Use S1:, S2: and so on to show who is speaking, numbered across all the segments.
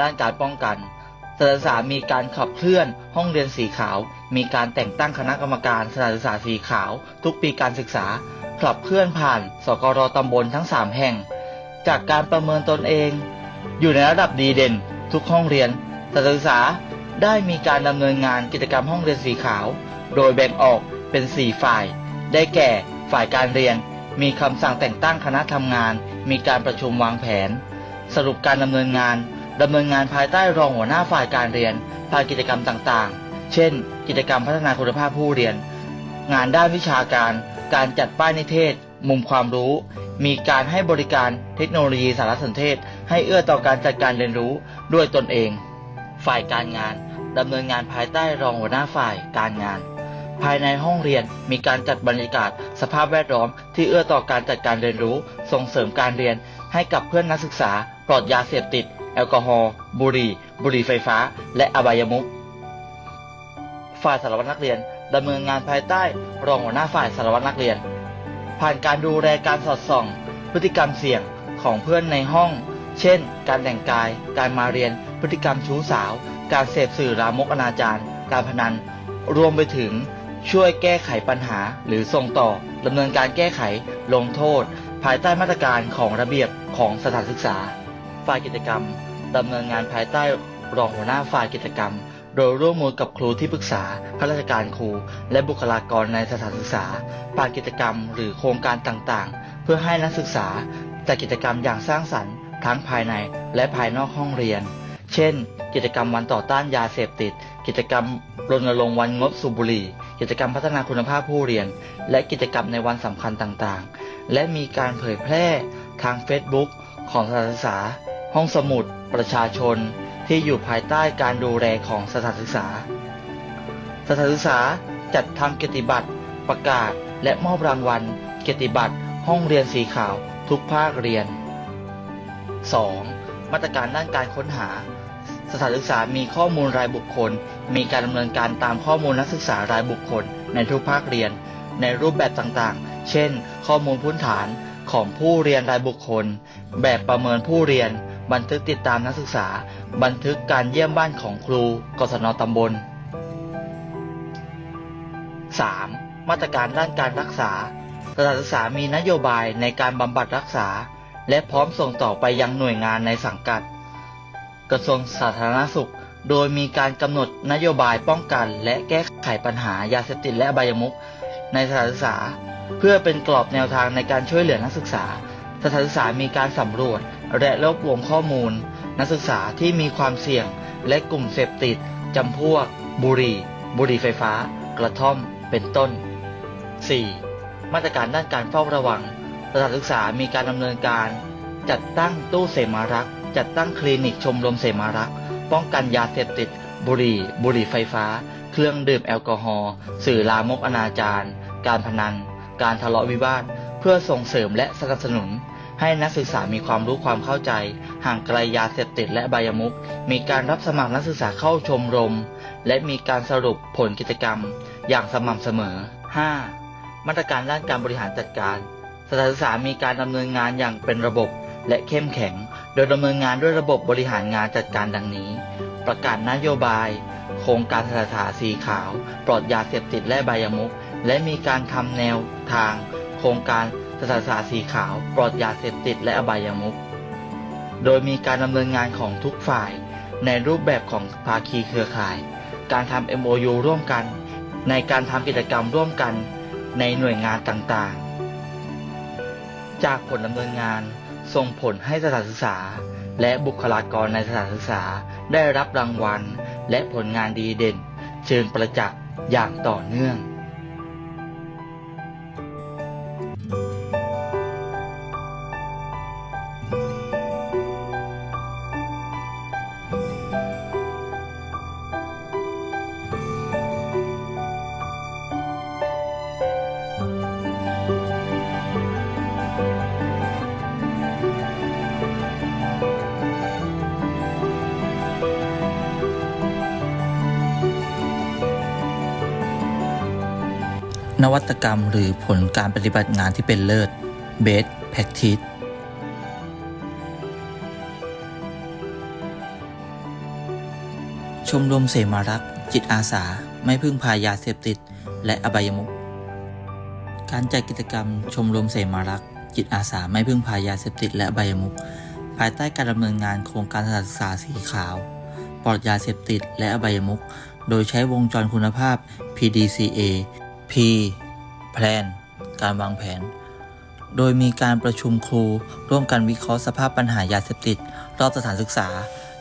S1: ด้านการป้องกันสถานศึกษามีการขับเคลื่อนห้องเรียนสีขาว มีการแต่งตั้งคณะกรรมการสถานศึกษาสีขาว ทุกปีการศึกษาขับเคลื่อนผ่านสกรตำบลทั้ง 3 แห่ง จากการประเมินตนเอง อยู่ในระดับดีเด่น ทุกห้องเรียนสถานศึกษาได้มีการดำเนินงานกิจกรรมห้องเรียนสีขาว โดยแบ่งออกเป็น 4 ฝ่าย ได้แก่ฝ่ายการเรียน มีคำสั่งแต่งตั้งคณะทำงาน มีการประชุมวางแผน สรุปการดำเนินงาน ดำเนินงานภายใต้รองหัวหน้าฝ่ายการเรียนผ่านกิจกรรมต่างๆ เช่น กิจกรรมพัฒนาคุณภาพผู้เรียน งานด้านวิชาการ การจัดป้ายนิเทศ มุมความรู้ มีการให้บริการเทคโนโลยีสารสนเทศ ให้เอื้อต่อการจัดการเรียนรู้ด้วยตนเอง ฝ่ายการงานดำเนินงานภายใต้รองหัวหน้าฝ่ายการงาน ภายในห้องเรียนมีการจัดบรรยากาศ สภาพแวดล้อม ที่เอื้อต่อการจัดการเรียนรู้ ส่งเสริมการเรียนให้กับเพื่อนนักศึกษาปลอดยาเสพติด แอลกอฮอล์บุหรี่ บุหรี่ไฟฟ้า และอบายมุขฝ่ายสารวัตรนักเรียนดำเนินงานภายใต้ รองหัวหน้าฝ่ายสารวัตรนักเรียน ผ่านการดูแลการสอดส่อง พฤติกรรมเสี่ยงของเพื่อนในห้อง เช่น การแต่งกาย การมาเรียน พฤติกรรมชู้สาว การเสพสื่อลามกอนาจารการพนัน รวมไปถึงช่วยแก้ไขปัญหาหรือส่งต่อดำเนินการแก้ไขลงโทษ ภายใต้มาตรการของระเบียบของสถานศึกษา ฝ่ายกิจกรรมดำเนินงานภายใต้รองหัวหน้าฝ่ายกิจกรรม โดยร่วมมือกับครูที่ปรึกษาข้าราชการครู และบุคลากรในสถานศึกษาผ่านกิจกรรมหรือโครงการต่างๆ เพื่อให้นักศึกษาจัดกิจกรรมอย่างสร้างสรรค์ทั้งภายในและภายนอกห้องเรียน เช่น กิจกรรมวันต่อต้านยาเสพติด กิจกรรมรณรงค์วันงดสูบบุหรี่ กิจกรรมพัฒนาคุณภาพผู้เรียน และกิจกรรมในวันสำคัญต่างๆ และมีการเผยแพร่ทาง Facebook ของสถานศึกษา ห้องสมุด ประชาชนที่อยู่ภายใต้การดูแลของสถานศึกษา สถานศึกษาจัดทำเกียรติบัตรประกาศและมอบรางวัลเกียรติบัตรห้องเรียนสีขาวทุกภาคเรียน 2. มาตรการด้านการค้นหา สถานศึกษามีข้อมูลรายบุคคล มีการดำเนินการตามข้อมูลนักศึกษารายบุคคลในทุกภาคเรียน ในรูปแบบต่างๆ เช่น ข้อมูลพื้นฐานของผู้เรียนรายบุคคล แบบประเมินผู้เรียน บันทึกติดตามนักศึกษา บันทึกการเยี่ยมบ้านของครู กศนตำบล 3. มาตรการด้านการรักษา สถานศึกษามีนโยบายในการบำบัดรักษา และพร้อมส่งต่อไปยังหน่วยงานในสังกัด กระทรวงสาธารณสุข โดยมีการกำหนดนโยบายป้องกัน และแก้ไขปัญหายาเสพติดและอบายมุขในสถานศึกษา เพื่อเป็นกรอบแนวทางในการช่วยเหลือนักศึกษา สถานศึกษามีการสำรวจ และรวบรวมข้อมูล นักศึกษาที่มีความเสี่ยง และกลุ่มเสพติดจำพวก บุหรี่ บุหรี่ไฟฟ้า กระท่อม เป็นต้น 4. มาตรการด้านการเฝ้าระวัง สถานศึกษามีการดำเนินการ จัดตั้งตู้เสมารักษ์จัดตั้งคลินิกชมรมเสมารักษ์ป้องกันยาเสพติด บุหรี่ บุหรี่ไฟฟ้า เครื่องดื่มแอลกอฮอล์สื่อลามกอนาจารการพนัน การทะเลาะวิวาท เพื่อส่งเสริมและสนับสนุน ให้นักศึกษามีความรู้ความเข้าใจ ห่างไกลยาเสพติดและบายมุขมีการรับสมัครนักศึกษาเข้าชมรม และมีการสรุปผลกิจกรรม อย่างสม่ำเสมอ 5. มาตรการด้านการบริหารจัดการสถานศึกษามีการดำเนินงานอย่างเป็นระบบและเข้มแข็ง โดยดำเนินงานด้วยระบบบริหารงานจัดการดังนี้ ประกาศนโยบาย โครงการสถานศึกษาสีขาว ปลอดยาเสพติดและบายมุขและมีการทำแนวทาง โครงการ สถานศาสีขาว ปลอดยาเสพติดและอบายมุข โดยมีการดำเนินงานของทุกฝ่าย ในรูปแบบของภาคีเครือข่าย การทำ MOU ร่วมกัน ในการทำกิจกรรมร่วมกัน ในหน่วยงานต่างๆ จากผลดำเนินงานส่งผลให้สถานศึกษา และบุคลากรในสถานศึกษาได้รับรางวัล และผลงานดีเด่น เชิงประจักษ์อย่างต่อเนื่อง นวัตกรรมหรือผลการปฏิบัติงานที่เป็นเลิศ Best Practice มรมเสมารักษ์ จิตอาสา ไม่พึ่งพายาเสพติด และอบายมุขการจัดกิจกรรมชมรมเสมารักษ์ จิตอาสาไม่พึ่งพายาเสพติด และอบายมุขภายใต้การดำเนินงานโครงการสถานศึกษาสีขาว ปลอดยาเสพติด และอบายมุขโดยใช้วงจรคุณภาพ PDCA P Plan การวางแผน โดยมีการประชุมครู ร่วมกันวิเคราะห์สภาพปัญหายาเสพติด รอบสถานศึกษา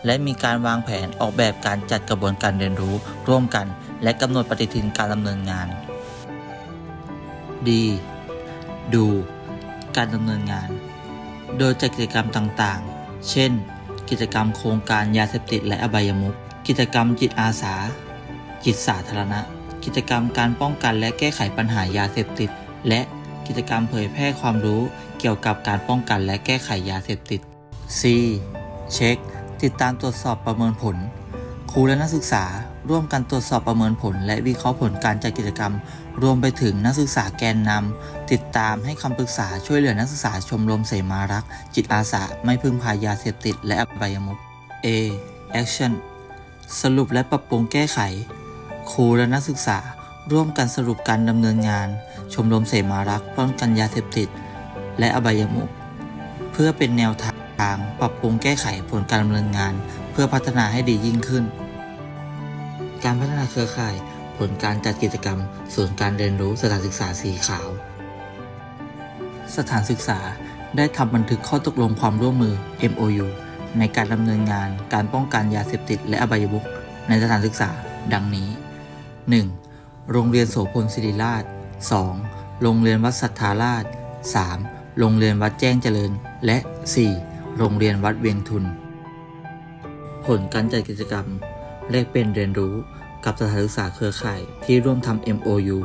S1: และมีการวางแผนออกแบบการจัดกระบวนการเรียนรู้ ร่วมกัน และกำหนดปฏิทินการดำเนินงาน D ดู การดำเนินงาน โดยจัดกิจกรรมต่างๆ เช่น กิจกรรมโครงการยาเสพติดและอบายมุขกิจกรรมจิตอาสา จิตสาธารณะ กิจกรรมการป้องกันและแก้ไขปัญหายาเสพติด และกิจกรรมเผยแพร่ความรู้เกี่ยวกับการป้องกันและแก้ไขยาเสพติด C เช็ค ติดตามตรวจสอบประเมินผล ครูและนักศึกษาร่วมกันตรวจสอบประเมินผล และวิเคราะห์ผลการจัดกิจกรรม รวมไปถึงนักศึกษาแกนนำติดตามให้คำปรึกษาช่วยเหลือนักศึกษาชมรมเสมารัก จิตอาสาไม่พึ่งพายาเสพติด และอบายมุข A action สรุปและปรับปรุงแก้ไข ครูและนักศึกษาร่วมกันสรุปการดำเนินงาน ชมรมเสมารักป้องกันยาเสพติด และอบายมุขเพื่อเป็นแนวทางปรับปรุงแก้ไขผลการดำเนินงาน เพื่อพัฒนาให้ดียิ่งขึ้น การพัฒนาเครือข่าย ผลการจัดกิจกรรมศูนการเรียนรู้สถานศึกษาสีขาว สถานศึกษาได้ทำบันทึกข้อตกลงความร่วมมือ MOU ในการดำเนินงานการป้องกันยาเสพติดและอบายมุขในสถานศึกษาดังนี้ 1. โรงเรียนโสพลศิริราช 2. โรงเรียนวัดสัทธาราช 3. โรงเรียนวัดแจ้งเจริญ และ 4. โรงเรียนวัดเวียงทุน ผลการจัดกิจกรรมแลกเป็นเรียนรู้กับสถานศึกษาเครือข่ายที่ร่วมทำ MOU